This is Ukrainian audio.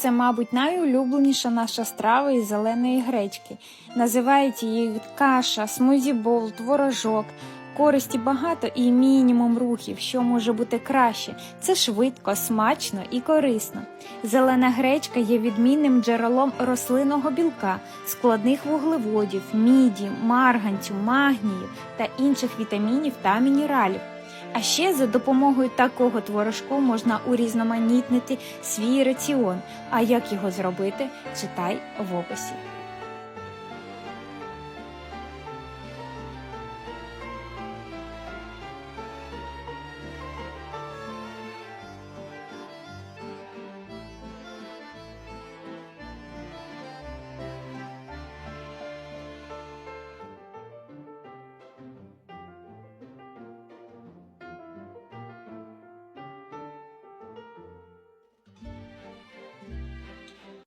Це, мабуть, найулюбленіша наша страва із зеленої гречки. Називають її каша, смузі-бол, творожок. Користі багато і мінімум рухів, що може бути краще. Це швидко, смачно і корисно. Зелена гречка є відмінним джерелом рослинного білка, складних вуглеводів, міді, марганцю, магнію та інших вітамінів та мінералів. А ще за допомогою такого творожку можна урізноманітнити свій раціон. А як його зробити, читай в описі.